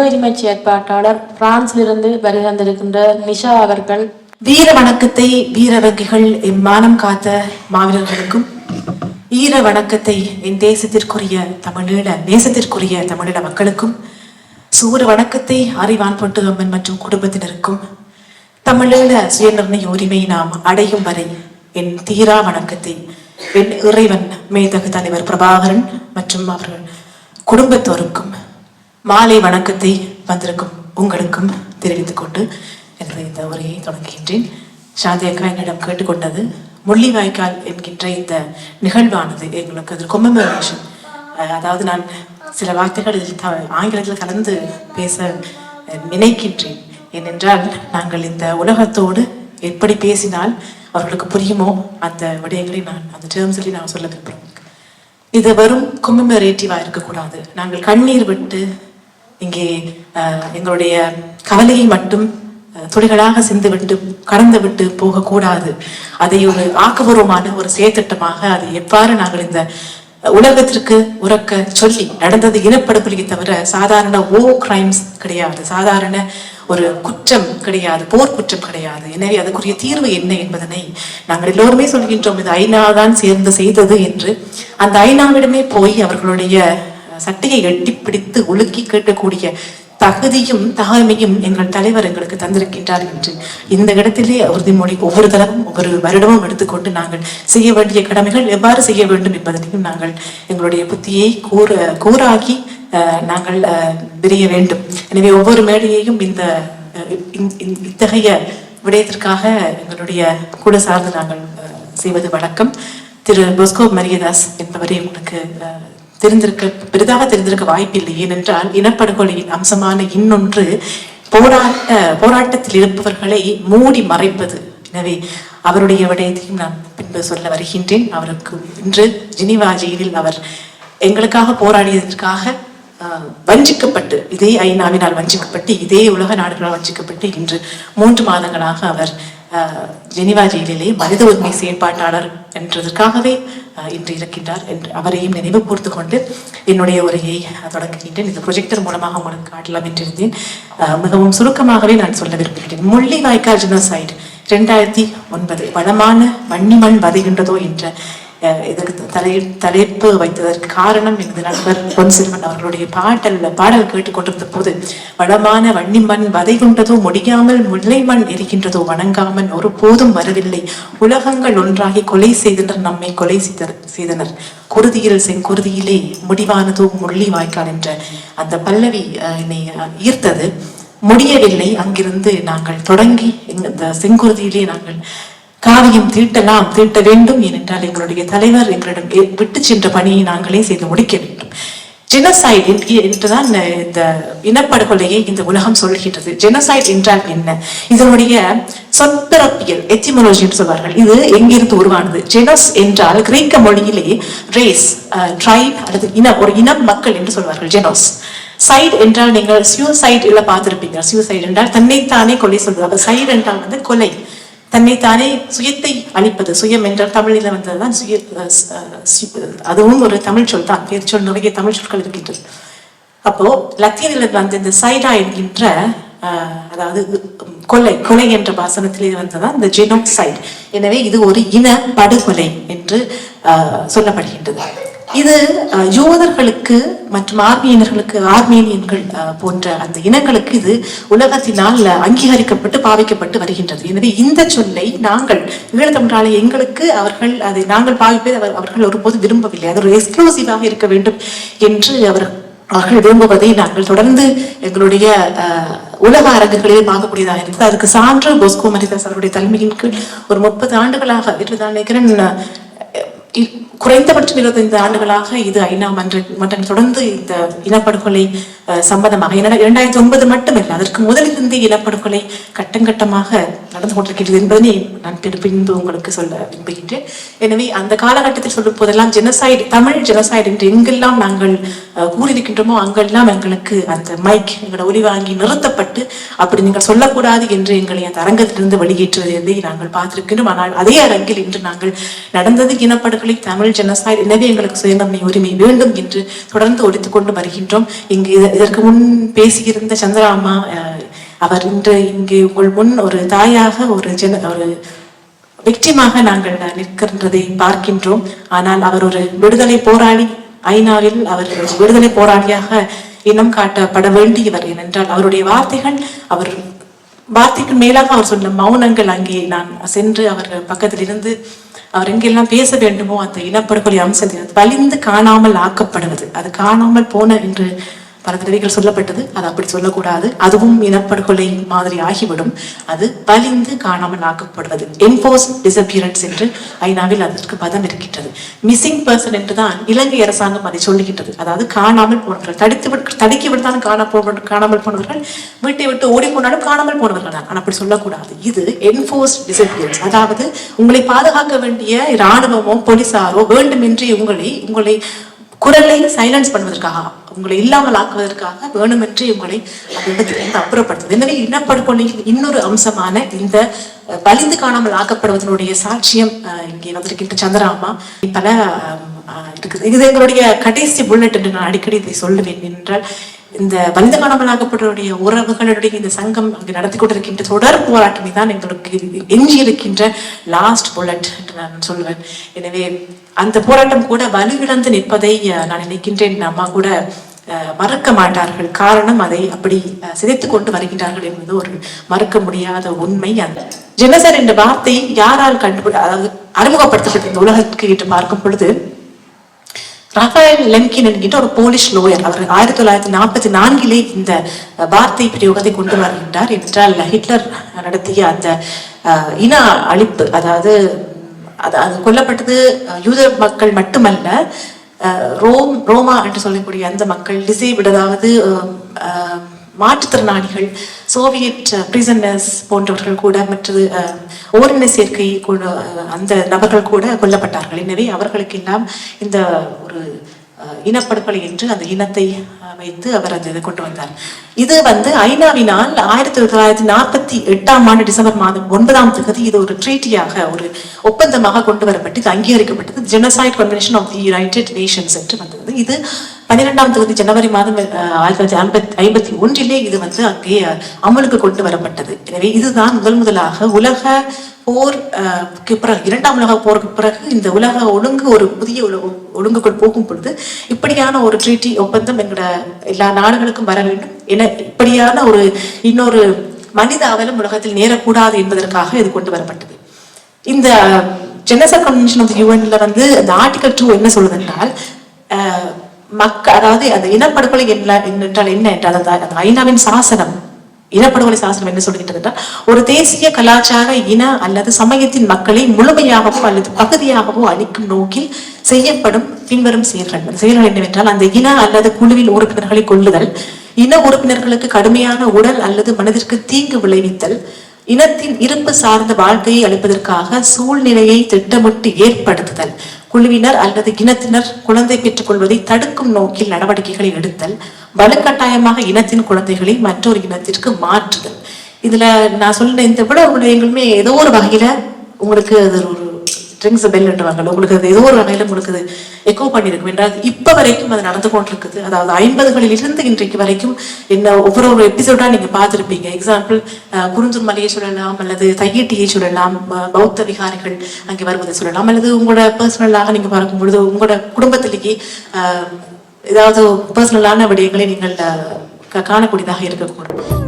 உரிமை செயற்பாட்டாளர் பிரான்சிலிருந்து வருகை தந்திருக்கின்ற நிஷா அவர்கள். வீர வணக்கத்தை வீர வங்கிகள் இம்மானம் காத்த மாவீரர்களுக்கும் ஈர வணக்கத்தை என் தேசத்திற்குரிய தமிழீழ நேசத்திற்குரிய தமிழீழ மக்களுக்கும் சூர வணக்கத்தை அறிவான் பொட்டு அம்மன் மற்றும் குடும்பத்தினருக்கும் தமிழீழ சுயநிர்ணய உரிமை நாம் அடையும் வரை என் தீரா வணக்கத்தை என் இறைவன் மேதகு தலைவர் பிரபாகரன் மற்றும் அவர்கள் குடும்பத்தோருக்கும் மாலை வணக்கத்தை வந்திருக்கும் உங்களுக்கும் தெரிவித்துக் கொண்டு எனது இந்த உரையை தொடங்குகின்றேன். ஷாதியக்கா அக்கா என்னிடம் கேட்டுக்கொண்டது முள்ளிவாய்க்கால் என்கின்ற இந்த நிகழ்வானது எங்களுக்கு அது கொமெமரேஷன் அதாவது நான் சில வார்த்தைகள் த- ஆங்கிலத்தில் கலந்து பேச நினைக்கின்றேன். ஏனென்றால் நாங்கள் இந்த உலகத்தோடு எப்படி பேசினால் அவர்களுக்கு புரியுமோ அந்த விடயங்களை நான் அந்த டேர்ம்ஸில் நான் சொல்ல விரும்புகிறேன். இது வெறும் கொமெமரேட்டிவாக இருக்கக்கூடாது. நாங்கள் கண்ணீர் விட்டு இங்கே எங்களுடைய கவலையை மட்டும் துளிகளாக சிந்து விட்டு கடந்து விட்டு போகக்கூடாது. அதை ஒரு ஆக்கபூர்வமான ஒரு செயற்திட்டமாக அதை எவ்வாறு நாங்கள் இந்த உலகத்திற்கு உறக்க சொல்லி நடந்தது இனப்படுகொலையை தவிர சாதாரண ஓ கிரைம்ஸ் கிடையாது. சாதாரண ஒரு குற்றம் கிடையாது போர்க்குற்றம் கிடையாது. எனவே அதுக்குரிய தீர்வு என்ன என்பதனை நாங்கள் எல்லோருமே சொல்கின்றோம். இது ஐநா தான் சேர்ந்து செய்தது என்று. அந்த ஐநாவிடமே போய் அவர்களுடைய சட்டையை எட்டி பிடித்து உலுக்கி கேட்கக்கூடிய தகுதியும் தகமையும் எங்கள் தலைவர் எங்களுக்கு தந்திருக்கின்றார் என்று. இந்த இடத்திலே உறுதிமொழி ஒவ்வொரு தடவும் ஒவ்வொரு வருடமும் எடுத்துக்கொண்டு நாங்கள் செய்ய வேண்டிய கடமைகள் எவ்வாறு செய்ய வேண்டும் என்பதனையும் நாங்கள் எங்களுடைய புத்தியை கூற கூறாகி அஹ், நாங்கள் அஹ், விரிய வேண்டும். எனவே ஒவ்வொரு மேடையையும் இந்த இத்தகைய விடயத்திற்காக எங்களுடைய கூட சார்ந்து நாங்கள் செய்வது வழக்கம். திரு பொஸ்கோ மரியதாஸ் என்பவரை உங்களுக்கு தெரிந்திருக்க பெரிதாக தெரிந்திருக்க வாய்ப்பில்லை. ஏனென்றால் இனப்படுகொலையின் அம்சமான இன்னொன்று போராட்ட போராட்டத்தில் இருப்பவர்களை மூடி மறைப்பது. எனவே அவருடைய விடயத்தையும் நான் பின்பு சொல்ல வருகின்றேன். அவருக்கு இன்று ஜினிவா ஜெயிலில் அவர் எங்களுக்காக போராடியதற்காக ஆஹ், வஞ்சிக்கப்பட்டு இதே ஐநாவினால் வஞ்சிக்கப்பட்டு இதே உலக நாடுகளால் வஞ்சிக்கப்பட்டு இன்று மூன்று மாதங்களாக அவர் ஜெனிவா ஜெயிலிலே மனித உரிமை செயற்பாட்டாளர் என்றதற்காகவே இன்று இருக்கின்றார் என்று அவரையும் நினைவு கூர்த்து கொண்டு என்னுடைய உரையை தொடங்குகின்றேன். இந்த ப்ரொஜெக்டர் மூலமாக உங்களுக்கு காட்டலாம் என்றிருந்தேன். மிகவும் சுருக்கமாகவே நான் சொல்ல விரும்புகிறேன். முள்ளி வாய்க்கால் ஜெனோசைடு ரெண்டாயிரத்தி ஒன்பது வளமான வன்னிமண் வதைகின்றதோ என்ற இதற்கு தலை தலைப்பு வைத்ததற்கு காரணம் எனது நண்பர் பொன் செல்வன் அவர்களுடைய பாடல் பாடல் கேட்டுக்கொண்டிருந்த போது வளமான வன்னிமண் வதை கொண்டதோ முடியாமல் முல்லை மண் இருக்கின்றதோ வணங்காமல் ஒருபோதும் வரவில்லை. உலகங்கள் ஒன்றாகி கொலை செய்தனர் நம்மை கொலை செய்தனர் செய்தனர். குருதியில் செங்குருதியிலே முடிவானதோ முள்ளி வாய்க்கால் என்ற அந்த பல்லவி அஹ், என்னை அஹ், ஈர்த்தது. முடியவில்லை அங்கிருந்து நாங்கள் தொடங்கி எங்க- இந்த செங்குருதியிலே நாங்கள் காவியம் தீட்டலாம் தீட்ட வேண்டும் ஏனென்றால் எங்களுடைய தலைவர் எங்களிடம் விட்டு சென்ற பணியை நாங்களே செய்து முடிக்க வேண்டும். ஜெனசைட் என்றுதான் இந்த இனப்படுகொலையை இந்த உலகம் சொல்கின்றது. ஜெனசைட் என்றால் என்ன? இதனுடைய சொற்பிறப்பியல் எத்திமோலஜி என்று சொல்வார்கள். இது எங்கிருந்து உருவானது? ஜெனஸ் என்றால் கிரேக்க மொழியிலே ரேஸ் ட்ரைப் அல்லது இனம் ஒரு இனம் மக்கள் என்று சொல்வார்கள். ஜெனோஸ் சைட் என்றால் நீங்கள் சியூசைட் இல்ல பார்த்திருப்பீங்க. சியூசைட் என்றால் தன்னைத்தானே கொலை சொல்வது சைடு என்றால் வந்து கொலை. தன்னைத்தானே சுயத்தை அளிப்பது சுயம் என்றால் தமிழில் வந்ததுதான் சுய அதுவும் ஒரு தமிழ் சொல் தான். பேர் சொல் நிறைய தமிழ் சொற்கள் இருக்கின்றது. அப்போ லத்தீனில் வந்து இந்த சைடா என்கின்ற அதாவது கொலை கொலை என்ற வாசனத்திலே வந்ததான் இந்த ஜெனோசைட் எனவே இது ஒரு இன படுகொலை என்று சொல்லப்படுகின்றது. இது யோதர்களுக்கு மற்றும் ஆர்மியனர்களுக்கு ஆர்மேனியன்கள் போன்ற அந்த இனங்களுக்கு இது உலகத்தினால் அங்கீகரிக்கப்பட்டு பாவிக்கப்பட்டு வருகின்றது. எனவே இந்த சொல்லை நாங்கள் ஈழத்தமிழாலே எங்களுக்கு அவர்கள் அதை நாங்கள் பாவிப்பதை அவர் அவர்கள் ஒருபோது விரும்பவில்லை. அது ஒரு எக்ஸ்க்ளூசிவாக இருக்க வேண்டும் என்று அவர் அவர்கள் விரும்புவதை நாங்கள் தொடர்ந்து எங்களுடைய உலக அரங்குகளில் பார்க்கக்கூடியதாக இருக்குது அதுக்கு சான்று போஸ்கோ மரிதாஸ் அவருடைய தலைமையின் கீழ் ஒரு முப்பது ஆண்டுகளாக இருபது நினைக்கிறேன் குறைந்தபட்சம் இருபத்தைந்து ஆண்டுகளாக இது ஐநா மன்ற மன்றம் தொடர்ந்து இந்த இனப்படுகொலை சம்பந்தமாக ஏன்னா இரண்டாயிரத்தி ஒன்பது மட்டுமில்லை அதற்கு முதலிருந்து இனப்படுகொலை கட்டம் கட்டமாக நடந்து கொண்டிருக்கிறது என்பதனை நான் பின்பு உங்களுக்கு சொல்ல விரும்புகின்றேன். எனவே அந்த காலகட்டத்தில் சொல்லும் போதெல்லாம் ஜெனசைடு தமிழ் ஜெனசைடு என்று எங்கெல்லாம் நாங்கள் கூறியிருக்கின்றோமோ அங்கெல்லாம் எங்களுக்கு அந்த மைக் எங்களோட ஒலி வாங்கி நிறுத்தப்பட்டு அப்படி நீங்கள் சொல்லக்கூடாது என்று எங்களை அந்த அரங்கத்திலிருந்து வெளியேற்றுவதை நாங்கள் பார்த்திருக்கின்றோம். ஆனால் அதே அரங்கில் இன்று நாங்கள் நடந்தது இனப்படுகொலை தமிழ் தமிழ் ஜெனசாய்ட் எனவே எங்களுக்கு சுயநன்மை உரிமை வேண்டும் என்று தொடர்ந்து ஒழித்துக் கொண்டு வருகின்றோம். இங்கு இதற்கு முன் பேசியிருந்த சந்திராமா அவர் இன்று இங்கு உங்கள் முன் ஒரு தாயாக ஒரு ஜன ஒரு வெற்றிமாக நாங்கள் நிற்கின்றதை பார்க்கின்றோம். ஆனால் அவர் ஒரு விடுதலை போராளி. ஐநாவில் அவர் விடுதலை போராளியாக இனம் காட்டப்பட வேண்டியவர். ஏனென்றால் அவருடைய வார்த்தைகள் அவர் வார்த்தைக்கு மேலாக அவர் சொன்ன மௌனங்கள் அங்கே நான் சென்று அவர் பக்கத்தில் இருந்து அவர் எங்கெல்லாம் பேச வேண்டுமோ அந்த இனப்படுகொலை அம்சத்தை வலிந்து காணாமல் ஆக்கப்படுவது. அது காணாமல் போன என்று பல தடவைகள் சொல்லப்பட்டது. அது அப்படி சொல்லக்கூடாது. அதுவும் இனப்படுகொலை மாதிரி ஆகிவிடும். அது வலிந்து காணாமல் ஆக்கப்படுவது என்போஸ் டிசப்பியரன்ஸ் என்று ஐநாவில் அதற்கு பதம் இருக்கின்றது. மிஸ்ஸிங் பர்சன் என்று தான் இலங்கை அரசாங்கம் அதை சொல்லுகின்றது. அதாவது காணாமல் போனவர்கள் தடுத்து தடுக்கி விடுத்தாலும் காண போன காணாமல் போனவர்கள் வீட்டை விட்டு ஓடி போனாலும் காணாமல் போனவர்கள் தான். ஆனால் அப்படி சொல்லக்கூடாது. இது என்போர்ஸ் டிசப்பியரன்ஸ் அதாவது உங்களை பாதுகாக்க வேண்டிய இராணுவமோ போலீசாரோ வேண்டுமென்றே உங்களை உங்களை குரலை சைலன்ஸ் பண்ணுவதற்காக உங்களை இல்லாமல் ஆக்குவதற்காக வேணுமென்றே உங்களை அந்த இடத்திலிருந்து அப்புறப்படுத்துது எனவே இனப்படுகொலையின் இன்னொரு அம்சமான இந்த பலிந்து வலிந்து காணாமல் ஆக்கப்படுவதனுடைய சாட்சியம் இங்கே வந்திருக்கின்ற சந்திராமா பல இருக்குது. இது எங்களுடைய கடைசி புல்லட் என்று நான் அடிக்கடி இதை சொல்லுவேன். என்றால் இந்த வலிந்து காணாமல் உறவுகளுடைய இந்த சங்கம் அங்கு நடத்தி கொண்டிருக்கின்ற தொடர் போராட்டமே தான் எங்களுக்கு எஞ்சி இருக்கின்ற லாஸ்ட் புல்லட் என்று நான் சொல்லுவேன் எனவே அந்த போராட்டம் கூட வலுவிழந்து நிற்பதை நான் நினைக்கின்றேன். அம்மா கூட அஹ், மறக்க மாட்டார்கள். காரணம் அதை அப்படி அஹ், கொண்டு வருகின்றார்கள் என்பது ஒரு மறக்க முடியாத உண்மை. அந்த ஜெனசர் என்ற வார்த்தை யாரால் கண்டுபிடி அதாவது அறிமுகப்படுத்தப்பட்ட இந்த உலகத்துக்கு என்று பார்க்கும் பொழுது ரஃபேல் லெம்கின் என்கின்ற ஒரு போலிஷ் லோயர் அவர் ஆயிரத்தி தொள்ளாயிரத்தி நாற்பத்தி நான்கிலே இந்த வார்த்தை பிரயோகத்தை கொண்டு வருகின்றார். என்றால் ஹிட்லர் நடத்திய அந்த இன அழிப்பு அதாவது அது அது கொல்லப்பட்டது யூத மக்கள் மட்டுமல்ல ரோம் ரோமா என்று சொல்லக்கூடிய அந்த மக்கள் டிசேபிள் அதாவது மாற்றுத்திறனாளிகள் சோவியட் பிரிசனர்ஸ் போன்றவர்கள் கூட மற்றது ஓரின சேர்க்கை கூட அந்த நபர்கள் கூட கொல்லப்பட்டார்கள். எனவே அவர்களுக்கெல்லாம் இந்த ஒரு இனப்படுகொலை என்று அந்த இனத்தை வைத்து அவர் அந்த இதை கொண்டு வந்தார். இது வந்து ஐநாவினால் ஆயிரத்தி தொள்ளாயிரத்தி நாற்பத்தி எட்டாம் ஆண்டு டிசம்பர் மாதம் ஒன்பதாம் தேதி இது ஒரு ட்ரீட்டியாக ஒரு ஒப்பந்தமாக கொண்டு வரப்பட்டு இது அங்கீகரிக்கப்பட்டது genocide convention of the United Nations என்று வந்தது. இது பன்னிரெண்டாம் தேதி ஜனவரி மாதம் ஆயிரத்தி தொள்ளாயிரத்தி ஐம்பத்தி ஐம்பத்தி ஒன்றிலே இது வந்து அங்கே அமலுக்கு கொண்டு வரப்பட்டது. எனவே இதுதான் முதல் முதலாக உலக போர் பிறகு இரண்டாம் உலக போருக்கு பிறகு இந்த உலக ஒழுங்கு ஒரு புதிய உலக ஒழுங்குக்குள் போகும் பொழுது இப்படியான ஒரு ட்ரீட்டி ஒப்பந்தம் எங்களோட எல்லா நாடுகளுக்கும் வர வேண்டும். என இப்படியான ஒரு இன்னொரு மனித அவலம் உலகத்தில் நேரக்கூடாது என்பதற்காக இது கொண்டு வரப்பட்டது. இந்த ஜெனசல் கன்வென்ஷன் ஆஃப் யூஎன்ல வந்து அந்த ஆர்டிகல் டூ என்ன சொல்லுது என்றால் மக்க அதாவது அந்த இனப்படுகொலை என்ன என்றால் என்ன என்றால் அந்த ஐநாவின் சாசனம் இனப்படுகொலை சாசனம் என்ன சொல்கின்றது என்றால் ஒரு தேசிய கலாச்சார இன அல்லது சமயத்தின் மக்களை முழுமையாகவோ அல்லது பகுதியாகவோ அழிக்கும் நோக்கில் செய்யப்படும் பின்வரும் செயல்கள். செயல்கள் என்னவென்றால் அந்த இன அல்லது குழுவில் உறுப்பினர்களை கொள்ளுதல் இன உறுப்பினர்களுக்கு கடுமையான உடல் அல்லது மனதிற்கு தீங்கு விளைவித்தல் இனத்தின் இருப்பு சார்ந்த வாழ்க்கையை அளிப்பதற்காக சூழ்நிலையை திட்டமிட்டு ஏற்படுத்துதல். குழுவினர் அல்லது இனத்தினர் குழந்தை பெற்றுக் கொள்வதை தடுக்கும் நோக்கில் நடவடிக்கைகளை எடுத்தல் வலுக்கட்டாயமாக இனத்தின் குழந்தைகளை மற்றொரு இனத்திற்கு மாற்றுதல். இதுல நான் சொன்ன இந்த விட விடயங்களுமே ஏதோ ஒரு வகையில உங்களுக்கு அது ஒரு என்று வாங்கல. உங்களுக்கு அது ஏதோ ஒரு வகையில உங்களுக்கு அது எக்கோ பண்ணியிருக்கும் என்றால் இப்போ வரைக்கும் அது நடந்து கொண்டிருக்குது. அதாவது ஐம்பதுகளில் இருந்து இன்றைக்கு வரைக்கும் என்ன ஒவ்வொரு ஒரு எபிசோடா நீங்க பார்த்துருப்பீங்க. எக்ஸாம்பிள் குருந்தூர் மலையை சொல்லலாம் அல்லது தையீட்டியை சொல்லலாம். பௌத்த விகாரிகள் அங்கே வருவதை சொல்லலாம். அல்லது உங்களோட பர்சனலாக நீங்க பார்க்கும் பொழுது உங்களோட குடும்பத்திலேயே ஏதாவது பர்சனலான விடயங்களை நீங்கள் காணக்கூடியதாக இருக்கக்கூடும்.